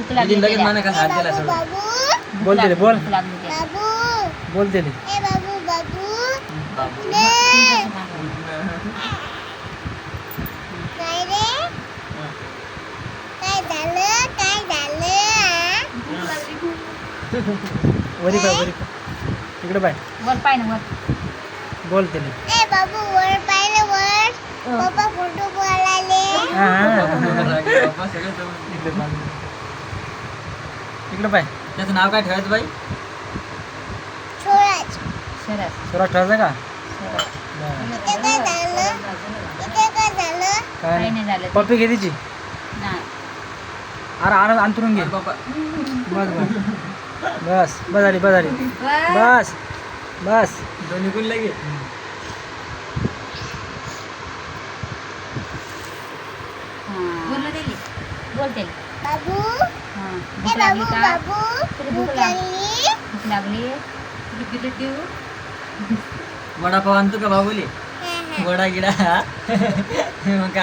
भूक लागली लगेच त्याला. माना का हात दिला सोडून. बोल दिले बोल. भूक लागली त्याला. बाबू. बोल दिले ए बाबू बाबू. बाबू. ने तुझ्याशी मागं. काय रे. काय झालं? काय झालं? वरी पाय वरी पाय इकडे पाय. वर पाय ना वर. बोल दिले ए बाबू वर पाहिलं वर. पप्पा फोटो बोलायले हा, हा, हा. बाबा सगळं जमून. इकडे पाय. इकडे पाय. त्याचं नाव काय ठेवायचं बाई? छोळाच शरद सुरा ठेवायचा का? काय नाही. पप्पी घे तिची. नाही. अरे आण अंतरून घे. बस बस. बस बस. झाली बस झाली बस बस. दोन्ही कोण लगे. बोल दिली बोल त्याला. बाबू? हां ए भूक लागली बाबू का बाबू तुला भूक भूक लागली भूक लागली वडापाव आणतो का बाबुली हा, हा. वडा गिडा मग काय